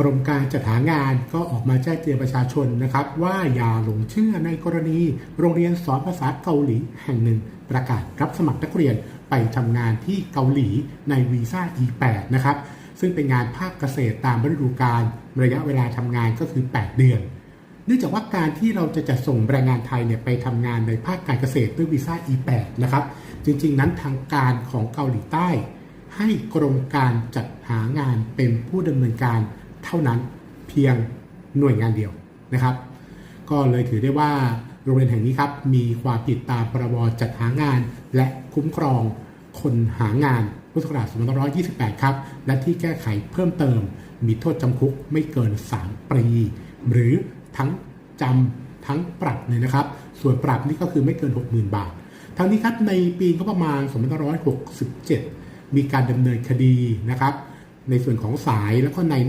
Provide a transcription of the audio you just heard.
กรมการจัดหางานก็ออกมาแจ้งเตือนประชาชนนะครับ ว่าอย่าหลงเชื่อในกรณี โรงเรียนสอนภาษาเกาหลีแห่งหนึ่ง ประกาศรับสมัครนักเรียนไปทำงานที่เกาหลีในวีซ่า E8 นะครับ ซึ่งเป็นงานภาคเกษตรตามฤดูกาลระยะเวลาทำงานก็คือ 8 เดือนเนื่องจากว่าการที่เราจะจัดส่งแรงงานไทยเนี่ยไปทำงานในภาคการเกษตรด้วยวีซ่า E8 นะครับ จริง ๆ นั้นทางการของเกาหลีใต้ ให้กรมการจัดหางานเป็นผู้ดำเนินการ เท่านั้นเพียงหน่วยงานเดียวนะครับ ก็เลยถือได้ว่าโรงเรียนแห่งนี้ครับมีความผิดตามพรบจัดหางาน และคุ้มครองคนหางานพุทธศักราช2528 ครับ และที่แก้ไขเพิ่มเติม มีโทษจำคุกไม่เกิน 3 ปี หรือทั้งจำทั้งปรับเลยนะครับ ส่วนปรับนี่ก็คือไม่เกิน 60,000 บาท ทั้งนี้ครับในปีงบประมาณ 2567 มีการดำเนินคดีนะครับ ในส่วนของสายแล้วก็ใน